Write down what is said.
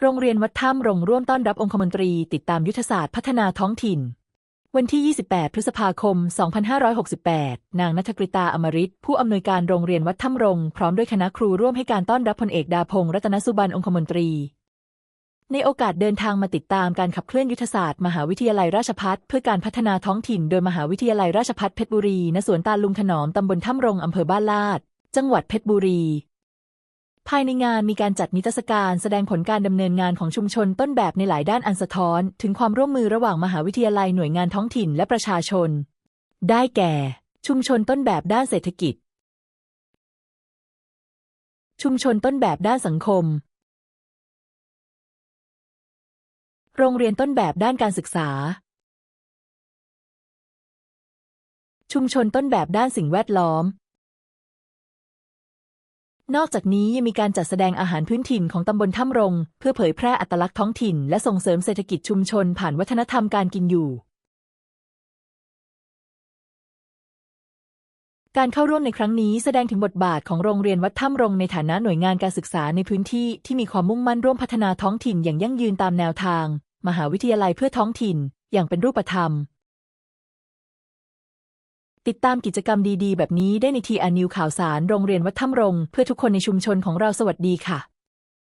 โรงเรียนวัดถ้ำรงร่วมต้อนรับองคมนตรี ติดตามยุทธศาสตร์พัฒนาท้องถิ่น วันที่ 28 พฤษภาคม 2568 นางนัทกฤตาอมริตผู้อำนวยการโรงเรียนวัดถ้ำรง พร้อมด้วยคณะครูร่วมให้การต้อนรับพลเอกดาพงษ์รัตนสุบันองคมนตรี ในโอกาสเดินทางมาติดตามการขับเคลื่อนยุทธศาสตร์มหาวิทยาลัยราชภัฏเพื่อการพัฒนาท้องถิ่น โดยมหาวิทยาลัยราชภัฏเพชรบุรีณสวนตาลลุงถนอมตำบลถ้ำรงอำเภอบ้านลาด จังหวัดเพชรบุรี ภายในงานมีการจัดนิทรรศการแสดงผลการดำเนินงานของชุมชนต้นแบบในหลายด้านอันสะท้อน ถึงความร่วมมือระหว่างมหาวิทยาลัยหน่วยงานท้องถิ่นและประชาชน ได้แก่ ชุมชนต้นแบบด้านเศรษฐกิจ ชุมชนต้นแบบด้านสังคม โรงเรียนต้นแบบด้านการศึกษา ชุมชนต้นแบบด้านสิ่งแวดล้อม นอกจากนี้ยังมีการจัดแสดงอาหารพื้นถิ่นของตำบลถ้ำรง เพื่อเผยแพร่อัตลักษณ์ท้องถิ่น และส่งเสริมเศรษฐกิจชุมชนผ่านวัฒนธรรมการกินอยู่ การเข้าร่วมในครั้งนี้แสดงถึงบทบาทของโรงเรียนวัดถ้ำรงในฐานะหน่วยงานการศึกษาในพื้นที่ที่มีความมุ่งมั่นร่วมพัฒนาท้องถิ่นอย่างยั่งยืนตามแนวทาง มหาวิทยาลัยเพื่อท้องถิ่น อย่างเป็นรูปธรรม ติดตามกิจกรรมดีๆ แบบนี้ได้ในทีอานิวข่าวสารโรงเรียนวัดถ้ำรง เพื่อทุกคนในชุมชนของเราสวัสดีค่ะ